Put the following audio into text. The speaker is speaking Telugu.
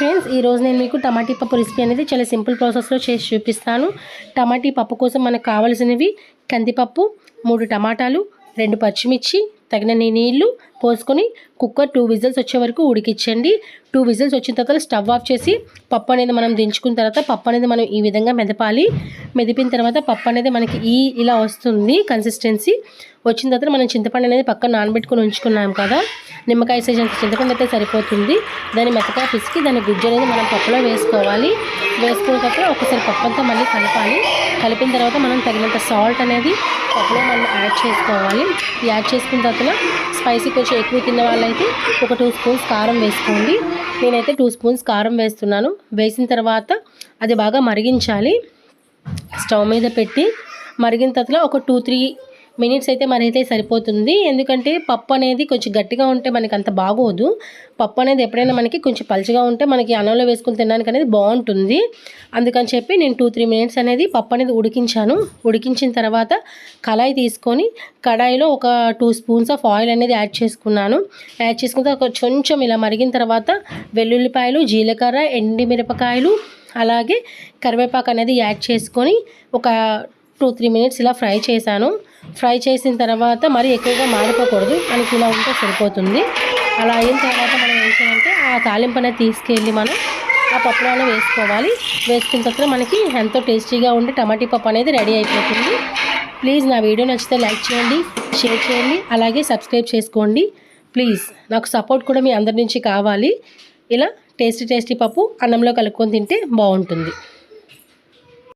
ఫ్రెండ్స్ ఈరోజు నేను మీకు టమాటీ పప్పు రెసిపీ అనేది చాలా సింపుల్ ప్రాసెస్లో చేసి చూపిస్తాను. టమాటీ పప్పు కోసం మనకు కావాల్సినవి కందిపప్పు మూడు టమాటాలు రెండు పచ్చిమిర్చి తగినన్ని నీళ్ళు పోసుకొని కుక్కర్ టూ విజిల్స్ వచ్చే వరకు ఉడికించండి. టూ విజిల్స్ వచ్చిన తర్వాత స్టవ్ ఆఫ్ చేసి పప్పు అనేది మనం దించుకున్న తర్వాత పప్పు అనేది మనం ఈ విధంగా మెదపాలి. మెదిపిన తర్వాత పప్పు అనేది మనకి ఈ ఇలా వస్తుంది కన్సిస్టెన్సీ వచ్చిన తర్వాత మనం చింతపండు అనేది పక్కన నానబెట్టుకుని ఉంచుకున్నాం కదా. నిమ్మకాయ సైజ్ అంత చింతపండు అయితే సరిపోతుంది. దాన్ని మెత్తగా పిసికి దాని గుజ్జు అనేది మనం పప్పులో వేసుకోవాలి. వేసుకున్న తర్వాత ఒకసారి పప్పు అంతా మళ్ళీ కలపాలి. కలిపిన తర్వాత మనం తగినంత సాల్ట్ అనేది పప్పులో మనం యాడ్ చేసుకోవాలి. యాడ్ చేసుకున్న తర్వాత స్పైసీ కొంచెం ఎక్కువ తిన్న వాళ్ళైతే ఒక టూ స్పూన్స్ కారం వేసుకోండి. నేనైతే టూ స్పూన్స్ కారం వేస్తున్నాను. వేసిన తర్వాత అది బాగా మరిగించాలి. స్టవ్ మీద పెట్టి మరిగిన తర్వాత ఒక టూ త్రీ మినిట్స్ అయితే మరైతే సరిపోతుంది. ఎందుకంటే పప్పు అనేది కొంచెం గట్టిగా ఉంటే మనకి అంత బాగోదు. పప్పు అనేది ఎప్పుడైనా మనకి కొంచెం పలుచగా ఉంటే మనకి అన్నంలో వేసుకుని తినడానికి అనేది బాగుంటుంది. అందుకని చెప్పి నేను టూ త్రీ మినిట్స్ అనేది పప్పు అనేది ఉడికించాను. ఉడికించిన తర్వాత కళాయి తీసుకొని కడాయిలో ఒక టూ స్పూన్స్ ఆఫ్ ఆయిల్ అనేది యాడ్ చేసుకున్నాను. యాడ్ చేసుకున్న ఒక కొంచెం ఇలా మరిగిన తర్వాత వెల్లుల్లిపాయలు జీలకర్ర ఎండిమిరపకాయలు అలాగే కరివేపాకు అనేది యాడ్ చేసుకొని ఒక టూ త్రీ మినిట్స్ ఇలా ఫ్రై చేశాను. ఫ్రై చేసిన తర్వాత మరి ఎక్కువగా మాడిపోకూడదు. మనకి ఇలా ఉంటే సరిపోతుంది. అలా అయిన తర్వాత మనం ఏం చేయాలంటే ఆ తాలింపు అనేది తీసుకెళ్ళి మనం ఆ పప్పులోనే వేసుకోవాలి. వేసుకున్న తర్వాత మనకి ఎంతో టేస్టీగా ఉండే టమాటీ పప్పు అనేది రెడీ అయిపోతుంది. ప్లీజ్ నా వీడియో నచ్చితే లైక్ చేయండి షేర్ చేయండి అలాగే సబ్స్క్రైబ్ చేసుకోండి. ప్లీజ్ నాకు సపోర్ట్ కూడా మీ అందరి నుంచి కావాలి. ఇలా టేస్టీ టేస్టీ పప్పు అన్నంలో కలుపుకొని తింటే బాగుంటుంది.